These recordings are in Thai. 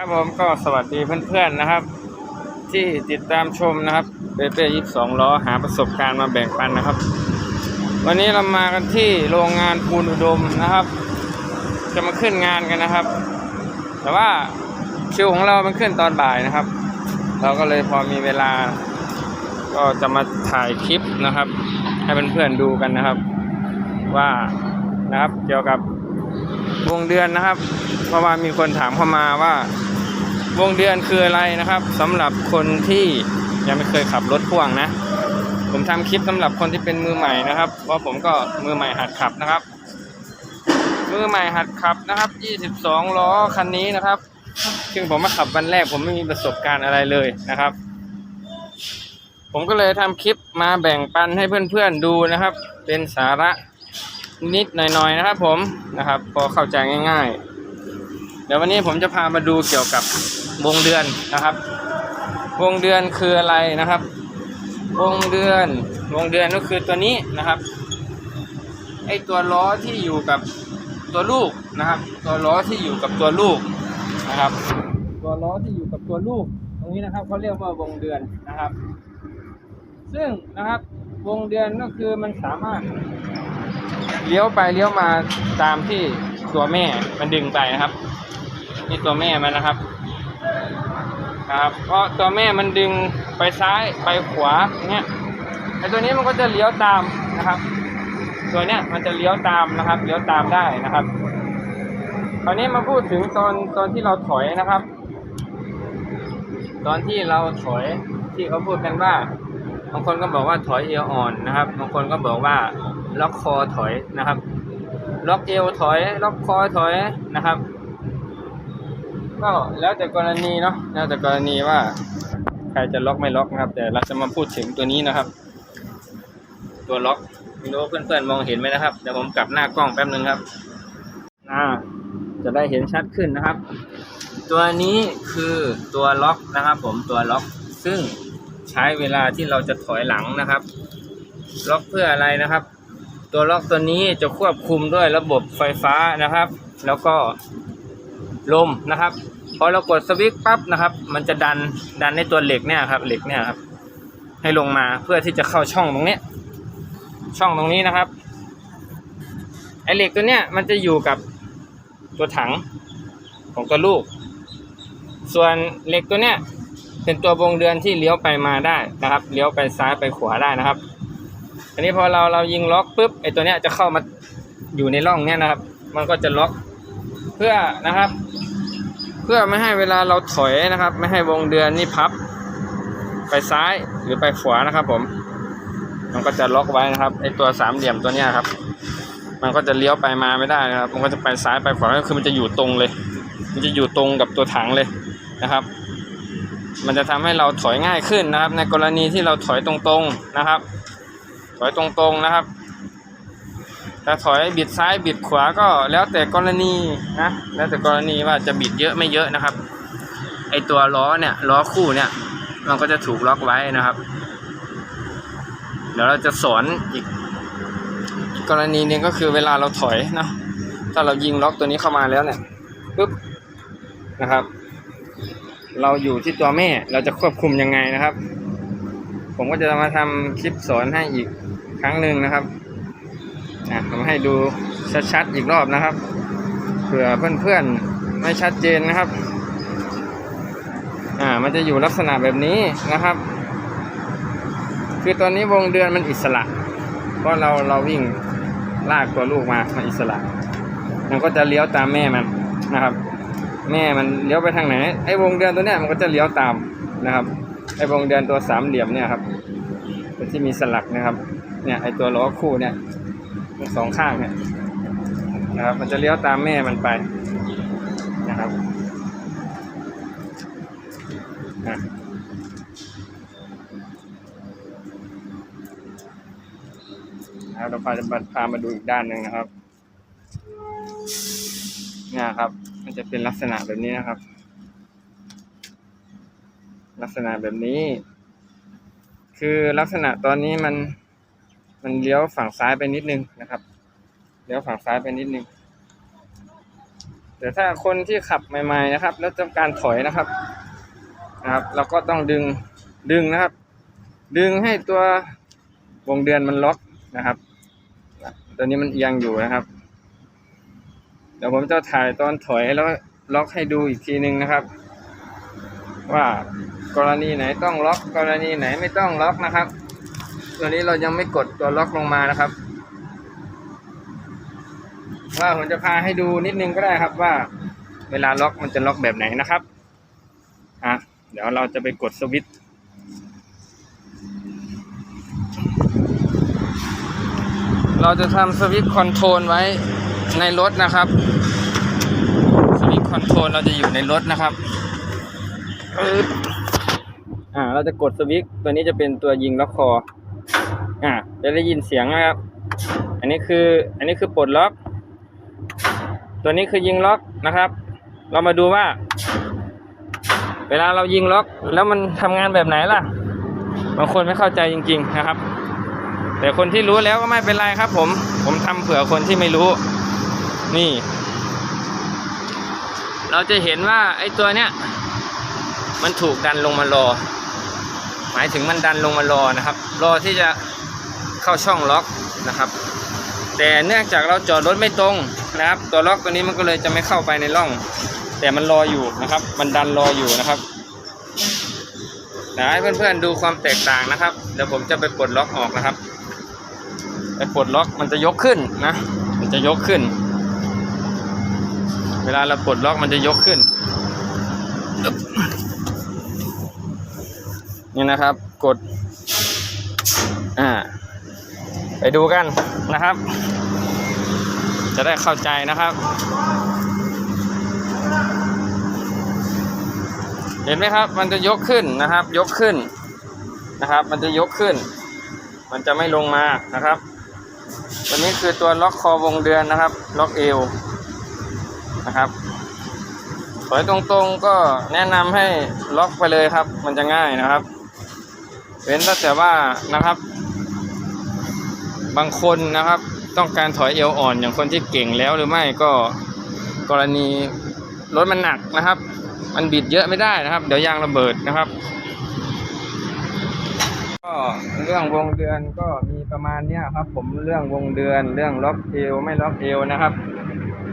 ครับผมก็สวัสดีเพื่อนๆนะครับ ที่ติดตามชมนะครับเปเป้ยี่สองล้อหาประสบการณ์มาแบ่งปันนะครับ วันนี้เรามากันที่โรงงานปูนอุดมนะครับ จะมาขึ้นงานกันนะครับ แต่ว่าคิวของเรามันขึ้นตอนบ่ายนะครับ เราก็เลยพอมีเวลา ก็จะมาถ่ายคลิปนะครับ ให้เพื่อนๆดูกันนะครับ ว่านะครับเกี่ยวกับวงเดือนนะครับ เพราะว่ามีคนถามเข้ามาว่า วงเดือนคืออะไรนะครับสำหรับคนที่ยังไม่เคยขับรถพ่วงนะ ผมทำคลิปสำหรับคนที่เป็นมือใหม่นะครับเพราะผมก็มือใหม่หัดขับนะครับ มือใหม่หัดขับนะครับ 22 ล้อคันนี้นะครับซึ่งผมมาขับวันแรกผมไม่มีประสบการณ์อะไรเลยนะครับ ผมก็เลยทำคลิปมาแบ่งปันให้เพื่อนๆดูนะครับ เป็นสาระนิดๆหน่อยๆนะครับ ผมนะครับ พอเข้าใจง่าย ๆ เดี๋ยววันนี้ผมจะพามาดูเกี่ยวกับวงเดือนนะครับ วงเดือนคืออะไรนะครับ วงเดือน วงเดือนก็คือตัวนี้นะครับไอตัวล้อที่อยู่กับตัวลูกนะครับ ตัวล้อที่อยู่กับตัวลูกนะครับ ตัวล้อที่อยู่กับตัวลูก ตรงนี้นะครับเขาเรียกว่าวงเดือนนะครับ ซึ่งนะครับวงเดือนก็คือมันสามารถเลี้ยวไปเลี้ยวมาตามที่ตัวแม่มันดึงไปนะครับ นี่ตัวแม่มันนะครับ ครับ เพราะตัวแม่มันดึงไปซ้ายไปขวาเงี้ยไอตัวนี้มันก็จะเลี้ยวตามนะครับ ตัวเนี้ยมันจะเลี้ยวตามนะครับเลี้ยวตามได้นะครับ คราวนี้มาพูดถึงตอนตอนที่เราถอยนะครับ ตอนที่เราถอยที่เขาพูดกันว่าบางคนก็บอกว่าถอยเอวอ่อนนะครับบางคนก็บอกว่าล็อกคอถอยนะครับ ล็อกเอวถอย ล็อกคอถอยนะครับ ก็แล้วแต่กรณีเนาะแล้วแต่กรณีว่า ใครจะล็อกไม่ล็อกนะครับ แต่เราจะมาพูดถึงตัวนี้นะครับ ตัวล็อกไม่รู้เพื่อนๆมองเห็นไหมนะครับเดี๋ยวผมกลับหน้ากล้องแป๊บนึงครับอ่าจะได้เห็นชัดขึ้นนะครับ ตัวนี้คือตัวล็อกนะครับ ผมตัวล็อก ซึ่งใช้เวลาที่เราจะถอยหลังนะครับ ล็อกเพื่ออะไรนะครับ ตัวล็อกตัวนี้จะควบคุมด้วยระบบไฟฟ้านะครับ แล้วก็ ลมนะครับ พอเรากดสวิตช์ปั๊บนะครับ มันจะดันดันในตัวเหล็กเนี่ยครับ เหล็กเนี่ยครับ ให้ลงมาเพื่อที่จะเข้าช่องตรงนี้ ช่องตรงนี้นะครับไอเหล็กตัวเนี้ยมันจะอยู่กับตัวถังของตัวลูก ส่วนเหล็กตัวเนี้ยเป็นตัววงเดือนที่เลี้ยวไปมาได้นะครับ เลี้ยวไปซ้ายไปขวาได้นะครับอันนี้พอเราเรายิงล็อกปุ๊บไอตัวเนี้ยจะเข้ามาอยู่ในร่องเนี้ยนะครับ มันก็จะล็อกเพื่อนะครับ พื่อไม่ให้เวลาเราถอยนะครับ ไม่ให้วงเดือนนี่พับ ไปซ้ายหรือไปขวานะครับ ผม มันก็จะล็อกไว้นะครับไอตัวสามเหลี่ยมตัวนี้ครับ มันก็จะเลี้ยวไปมาไม่ได้นะครับ มันก็จะไปซ้ายไปขวาก็คือมันจะอยู่ตรงเลย มันจะอยู่ตรงกับตัวถังเลยนะครับ มันจะทำให้เราถอยง่ายขึ้นนะครับ ในกรณีที่เราถอยตรงๆนะครับ ถอยตรงๆนะครับ ถ้าถอยบิดซ้ายบิดขวาก็แล้วแต่กรณีนะแล้วแต่กรณีว่าจะบิดเยอะไม่เยอะนะครับ ไอตัวล้อเนี่ยล้อคู่เนี่ย มันก็จะถูกล็อกไว้นะครับ เดี๋ยวเราจะสอนอีกกรณีนึงก็คือเวลาเราถอยนะถ้าเรายิงล็อกตัวนี้เข้ามาแล้วเนี่ยปุ๊บนะครับ เราอยู่ที่ตัวแม่เราจะควบคุมยังไงนะครับ ผมก็จะมาทำคลิปสอนให้อีกครั้งหนึ่งนะครับ อะผมให้ดูชัดๆอีกรอบนะครับเผื่อเพื่อนๆไม่ชัดเจนนะครับ อ่า มันจะอยู่ลักษณะแบบนี้นะครับ คือตอนนี้วงเดือนมันอิสระ เพราะเราเราวิ่งลากตัวลูกมามันอิสระ มันก็จะเลี้ยวตามแม่มันนะครับ แม่มันเลี้ยวไปทางไหน ไอ้วงเดือนตัวเนี้ยมันก็จะเลี้ยวตามนะครับ ไอ้วงเดือนตัวสามเหลี่ยมเนี่ยครับที่มีสลักนะครับ เนี่ยไอ้ตัวล้อคู่เนี่ย สองข้างเนี่ยนะครับ มันจะเลี้ยวตามแม่มันไปนะครับนะครับเราพาจะพามาดูอีกด้านหนึ่งนะครับ เนี่ยครับ มันจะเป็นลักษณะแบบนี้นะครับ ลักษณะแบบนี้ คือลักษณะตอนนี้มัน มันเลี้ยวฝั่งซ้ายไปนิดนึงนะครับ เลี้ยวฝั่งซ้ายไปนิดนึงแต่ถ้าคนที่ขับใหม่ๆนะครับ แล้วต้องการถอยนะครับนะครับ เราก็ต้องดึงดึงนะครับ ดึงให้ตัววงเดือนมันล็อกนะครับตัวนี้มันเอียงอยู่นะครับ เดี๋ยวผมจะถ่ายตอนถอยแล้วล็อกให้ดูอีกทีนึงนะครับ ว่ากรณีไหนต้องล็อกกรณีไหนไม่ต้องล็อกนะครับ ตัวนี้เรายังไม่กดตัวล็อกลงมานะครับ ว่าผมจะพาให้ดูนิดนึงก็ได้ครับว่า เวลาล็อกมันจะล็อกแบบไหนนะครับอะเดี๋ยวเราจะไปกดสวิตช์เราจะทำสวิตช์คอนโทรลไว้ในรถนะครับสวิตช์คอนโทรลเราจะอยู่ในรถนะครับปึ๊บอ่าเราจะกดสวิตช์ตัวนี้จะเป็นตัวยิงล็อกคอ อ่าจะได้ยินเสียงนะครับ อันนี้คืออันนี้คือปลดล็อก ตัวนี้คือยิงล็อกนะครับ เรามาดูว่า เวลาเรายิงล็อก แล้วมันทำงานแบบไหนล่ะบางคนไม่เข้าใจจริง ๆนะครับ แต่คนที่รู้แล้วก็ไม่เป็นไรครับ ผม ผมทำเผื่อคนที่ไม่รู้ นี่ เราจะเห็นว่าไอ้ตัวเนี้ยมันถูกดันลงมารอ หมายถึงมันดันลงมารอนะครับ รอที่จะ เข้าช่องล็อกนะครับ แต่เนื่องจากเราจอดรถไม่ตรงนะครับ ตัวล็อกตัวนี้มันก็เลยจะไม่เข้าไปในร่อง แต่มันรออยู่นะครับ มันดันรออยู่นะครับเดี๋ยวให้เพื่อนๆดูความแตกต่างนะครับ เดี๋ยวผมจะไปปลดล็อกออกนะครับไปปลดล็อกมันจะยกขึ้นนะ มันจะยกขึ้น เวลาเราปลดล็อกมันจะยกขึ้น นี่นะครับ กด อ่า ไปดูกันนะครับ จะได้เข้าใจนะครับ เห็นไหมครับ มันจะยกขึ้นนะครับ ยกขึ้นนะครับ มันจะยกขึ้น มันจะไม่ลงมานะครับตัวนี้คือตัวล็อกคอวงเดือนนะครับ ล็อกเอวนะครับถอยตรงๆก็แนะนำให้ล็อกไปเลยครับ มันจะง่ายนะครับ เว้นแต่ว่านะครับ บางคนนะครับต้องการถอยเอวอ่อนอย่างคนที่เก่งแล้วหรือไม่ก็กรณีรถมันหนักนะครับ มันบิดเยอะไม่ได้นะครับ เดี๋ยวยางระเบิดนะครับ ก็เรื่องวงเดือนก็มีประมาณเนี้ยครับ ผมเรื่องวงเดือนเรื่องล็อกเอวไม่ล็อกเอวนะครับ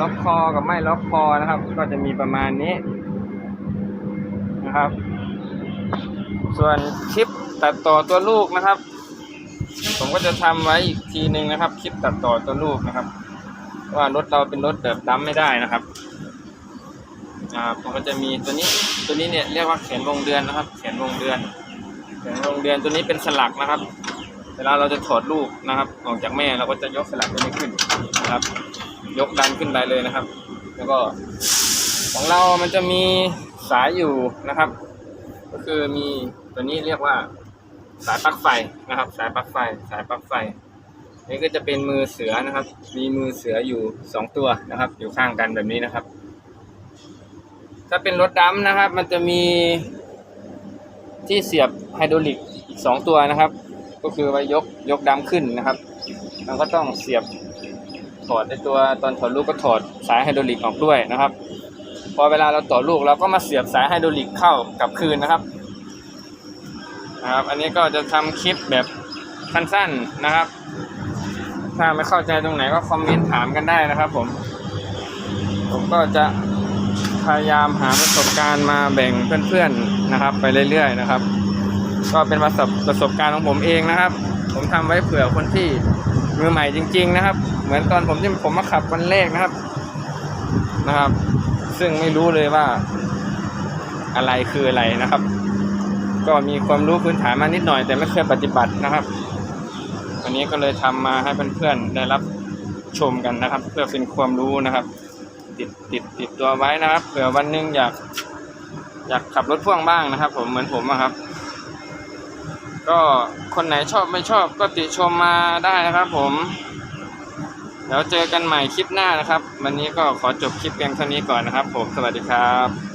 ล็อกคอกับไม่ล็อกคอนะครับ ก็จะมีประมาณนี้นะครับ ส่วนคลิปตัดต่อตัวลูกนะครับ ผมก็จะทำไว้อีกทีหนึ่งนะครับ คลิปตัดต่อตัวลูกนะครับ ว่ารถเราเป็นรถแบบดั้มไม่ได้นะครับอ่าผมก็จะมีตัวนี้ตัวนี้เนี่ยเรียกว่าแขนวงเดือนนะครับ แขนวงเดือนแขนวงเดือนตัวนี้เป็นสลักนะครับ เวลาเราจะถอดลูกนะครับออกจากแม่เราก็จะยกสลักตัวนี้ขึ้นนะครับ ยกดันขึ้นไปเลยนะครับ แล้วก็ของเรามันจะมีสายอยู่นะครับ ก็คือมีตัวนี้เรียกว่า สายปลั๊กไฟนะครับ สายปลั๊กไฟ สายปลั๊กไฟ นี่ก็จะเป็นมือเสือนะครับ มีมือเสืออยู่สองตัวนะครับ อยู่ข้างกันแบบนี้นะครับ ถ้าเป็นรถดำนะครับ มันจะมีที่เสียบไฮดรอลิกอีกสองตัวนะครับ ก็คือไว้ยกยกดำขึ้นนะครับมันก็ต้องเสียบถอดในตัวตอนถอดลูกก็ถอดสายไฮดรอลิกออกด้วยนะครับ พอเวลาเราต่อลูกเราก็มาเสียบสายไฮดรอลิกเข้ากลับคืนนะครับ นะครับ อันนี้ก็จะทำคลิปแบบสั้นๆนะครับ ถ้าไม่เข้าใจตรงไหนก็คอมเมนต์ถามกันได้นะครับผม ผมก็จะพยายามหาประสบการณ์มาแบ่งเพื่อนๆนะครับ ไปเรื่อยๆนะครับ ก็เป็นประสบประสบการณ์ของผมเองนะครับ ผมทำไว้เผื่อคนที่มือใหม่จริง ๆ นะครับ เหมือนตอนผมที่ผมมาขับวันแรกนะครับนะครับ ซึ่งไม่รู้เลยว่าอะไรคืออะไรนะครับ ก็มีความรู้พื้นฐานมานิดหน่อย แต่ไม่เคยปฏิบัตินะครับ วันนี้ก็เลยทำมาให้เพื่อนๆได้รับชมกันนะครับ เพื่อเป็นความรู้นะครับ ติดติดติดตัวไว้นะครับเผื่อวันหนึงอยาก อยากขับรถพ่วงบ้างนะครับ ผมเหมือนผมอะครับ ก็คนไหนชอบไม่ชอบก็ติชมมาได้นะครับ ผมเดี๋ยวเจอกันใหม่คลิปหน้านะครับ วันนี้ก็ขอจบคลิปเพียงเท่านี้ก่อนนะครับ ผมสวัสดีครับ